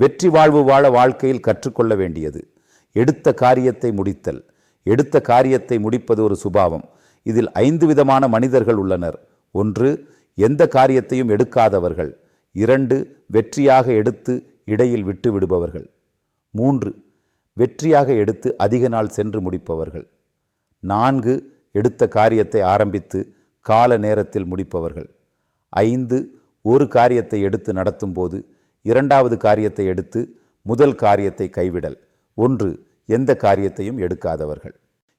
வெற்றி வாழ்வு வாழ வாழ்க்கையில் கற்றுக்கொள்ள வேண்டியது. எடுத்த காரியத்தை முடித்தல். எடுத்த காரியத்தை முடிப்பது ஒரு சுபாவம். இதில் ஐந்து விதமான மனிதர்கள் உள்ளனர். ஒன்று எந்த காரியத்தையும் எடுக்காதவர்கள். இரண்டு வெற்றியாக எடுத்து இடையில் விட்டு விடுபவர்கள். மூன்று வெற்றியாக எடுத்து அதிக நாள் சென்று முடிப்பவர்கள். நான்கு எடுத்த காரியத்தை ஆரம்பித்து கால நேரத்தில் முடிப்பவர்கள். ஐந்து ஒரு காரியத்தை எடுத்து நடத்தும்போது இரண்டாவது காரியத்தை எடுத்து முதல் காரியத்தை கைவிடல். ஒன்று எந்த காரியத்தையும் எடுக்காதவர்கள்.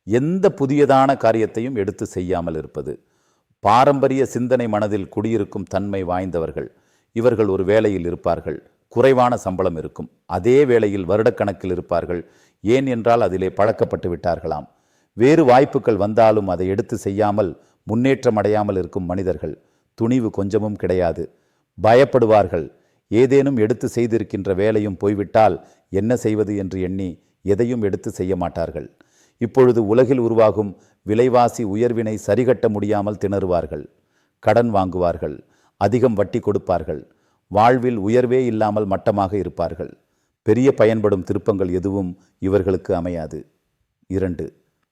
எந்த புதியதான காரியத்தையும் எடுத்து செய்யாமல் இருப்பது. பாரம்பரிய சிந்தனை மனதில் குடியிருக்கும் தன்மை வாய்ந்தவர்கள். இவர்கள் ஒரு வேலையில் இருப்பார்கள். குறைவான சம்பளம் இருக்கும். அதே வேளையில் வருடக்கணக்கில் இருப்பார்கள். ஏன் என்றால் அதிலே பழக்கப்பட்டு விட்டார்களாம். வேறு வாய்ப்புகள் வந்தாலும் அதை எடுத்து செய்யாமல் முன்னேற்றம் அடையாமல் இருக்கும் மனிதர்கள். துணிவு கொஞ்சமும் கிடையாது. பயப்படுவார்கள். ஏதேனும் எடுத்து செய்திருக்கின்ற வேலையும் போய்விட்டால் என்ன செய்வது என்று எண்ணி எதையும் எடுத்து செய்ய மாட்டார்கள். இப்பொழுது உலகில் உருவாகும் விலைவாசி உயர்வினை சரிகட்ட முடியாமல் திணறுவார்கள். கடன் வாங்குவார்கள். அதிகம் வட்டி கொடுப்பார்கள். வாழ்வில் உயர்வே இல்லாமல் மட்டமாக இருப்பார்கள். பெரிய பயன்படும் திருப்பங்கள் எதுவும் இவர்களுக்கு அமையாது. இரண்டு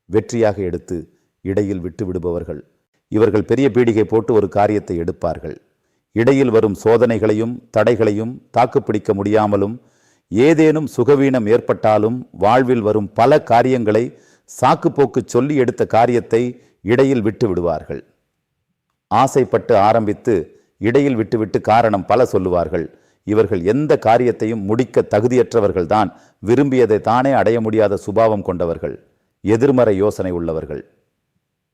வெற்றியாக எடுத்து இடையில் விட்டு விடுபவர்கள் இவர்கள் பெரிய பீடிகை போட்டு ஒரு காரியத்தை எடுப்பார்கள். இடையில் வரும் சோதனைகளையும் தடைகளையும் தாக்குப்பிடிக்க முடியாமலும் ஏதேனும் சுகவீனம் ஏற்பட்டாலும் வாழ்வில் வரும் பல காரியங்களை சாக்குப்போக்கு சொல்லி எடுத்த காரியத்தை இடையில் விட்டு விடுவார்கள். ஆசைப்பட்டு ஆரம்பித்து இடையில் விட்டுவிட்டு காரணம் பல சொல்லுவார்கள். இவர்கள் எந்த காரியத்தையும் முடிக்க தகுதியற்றவர்கள்தான் விரும்பியதை தானே அடைய முடியாத சுபாவம் கொண்டவர்கள். எதிர்மறை யோசனை உள்ளவர்கள்.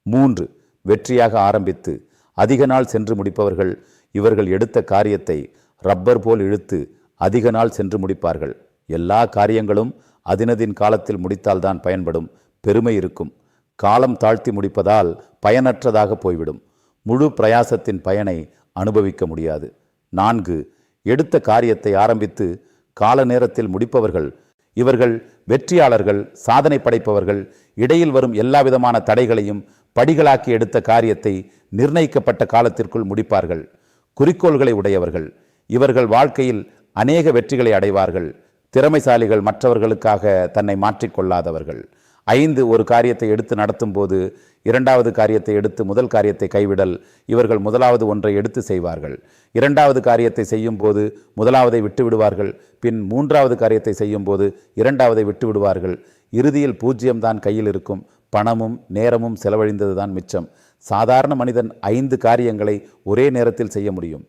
மூன்று வெற்றியாக ஆரம்பித்து அதிக நாள் சென்று முடிப்பவர்கள் இவர்கள் எடுத்த காரியத்தை ரப்பர் போல் இழுத்து அதிக நாள் சென்று முடிப்பார்கள். எல்லா காரியங்களும் அதினதின் காலத்தில் முடித்தால்தான் பயன்படும். பெருமை இருக்கும். காலம் தாழ்த்தி முடிப்பதால் பயனற்றதாக போய்விடும். முழு பிரயாசத்தின் பயனை அனுபவிக்க முடியாது. நான்கு எடுத்த காரியத்தை ஆரம்பித்து கால நேரத்தில் முடிப்பவர்கள் இவர்கள் வெற்றியாளர்கள் சாதனை படைப்பவர்கள் இடையில் வரும் எல்லாவிதமான தடைகளையும் படிகளாக்கி எடுத்த காரியத்தை நிர்ணயிக்கப்பட்ட காலத்திற்குள் முடிப்பார்கள். குறிக்கோள்களை உடையவர்கள். இவர்கள் வாழ்க்கையில் அநேக வெற்றிகளை அடைவார்கள். திறமைசாலிகள் மற்றவர்களுக்காக தன்னை மாற்றிக்கொள்ளாதவர்கள் ஐந்து ஒரு காரியத்தை எடுத்து நடத்தும் போது இரண்டாவது காரியத்தை எடுத்து முதல் காரியத்தை கைவிடல் இவர்கள் முதலாவது ஒன்றை எடுத்து செய்வார்கள். இரண்டாவது காரியத்தை செய்யும் போது முதலாவதை விட்டு விடுவார்கள். பின் மூன்றாவது காரியத்தை செய்யும் போது இரண்டாவதை விட்டு விடுவார்கள். இறுதியில் பூஜ்ஜியம்தான் கையில் இருக்கும். பணமும் நேரமும் செலவழிந்ததுதான் மிச்சம். சாதாரண மனிதன் ஐந்து காரியங்களை ஒரே நேரத்தில் செய்ய முடியும்.